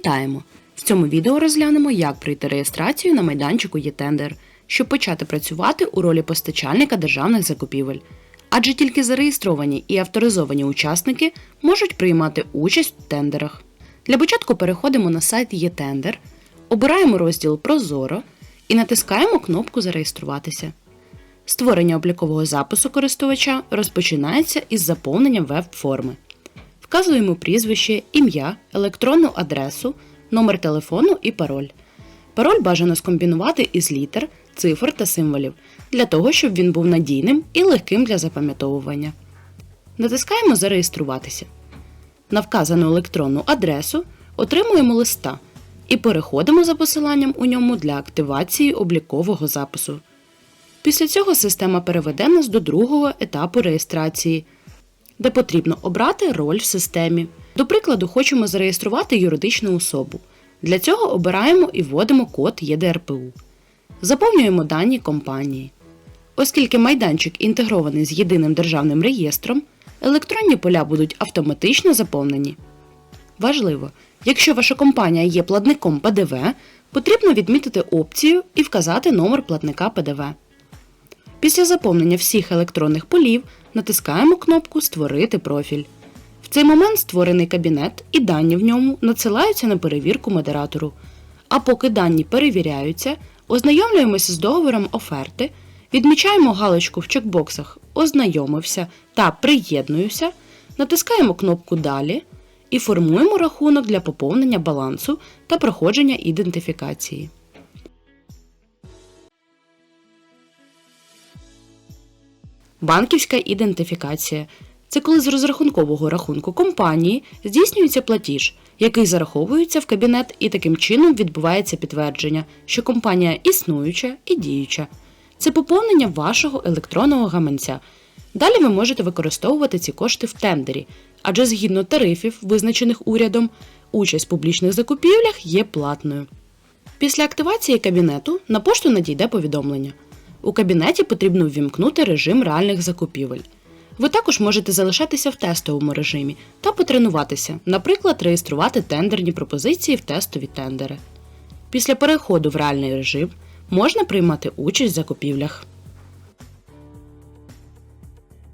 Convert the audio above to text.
Вітаємо! В цьому відео розглянемо, як пройти реєстрацію на майданчику ЄТендер, щоб почати працювати у ролі постачальника державних закупівель. Адже тільки зареєстровані і авторизовані учасники можуть приймати участь в тендерах. Для початку переходимо на сайт ЄТендер, обираємо розділ Прозоро і натискаємо кнопку Зареєструватися. Створення облікового запису користувача розпочинається із заповнення веб-форми. Вказуємо прізвище, ім'я, електронну адресу, номер телефону і пароль. Пароль бажано скомбінувати із літер, цифр та символів для того, щоб він був надійним і легким для запам'ятовування. Натискаємо Зареєструватися. На вказану електронну адресу отримуємо листа і переходимо за посиланням у ньому для активації облікового запису. Після цього система переведе нас до другого етапу реєстрації, де потрібно обрати роль в системі. До прикладу, хочемо зареєструвати юридичну особу. Для цього обираємо і вводимо код ЄДРПУ. Заповнюємо дані компанії. Оскільки майданчик інтегрований з єдиним державним реєстром, електронні поля будуть автоматично заповнені. Важливо, якщо ваша компанія є платником ПДВ, потрібно відмітити опцію і вказати номер платника ПДВ. Після заповнення всіх електронних полів натискаємо кнопку Створити профіль. В цей момент створений кабінет і дані в ньому надсилаються на перевірку модератору. А поки дані перевіряються, ознайомлюємося з договором оферти, відмічаємо галочку в чекбоксах Ознайомився та Приєднуюся, натискаємо кнопку Далі і формуємо рахунок для поповнення балансу та проходження ідентифікації. Банківська ідентифікація це коли з розрахункового рахунку компанії здійснюється платіж, який зараховується в кабінет, і таким чином відбувається підтвердження, що компанія існуюча і діюча. Це поповнення вашого електронного гаманця. Далі ви можете використовувати ці кошти в тендері, адже згідно тарифів, визначених урядом, участь в публічних закупівлях є платною. Після активації кабінету на пошту надійде повідомлення. У кабінеті потрібно ввімкнути режим реальних закупівель. Ви також можете залишатися в тестовому режимі та потренуватися, наприклад, реєструвати тендерні пропозиції в тестові тендери. Після переходу в реальний режим можна приймати участь в закупівлях.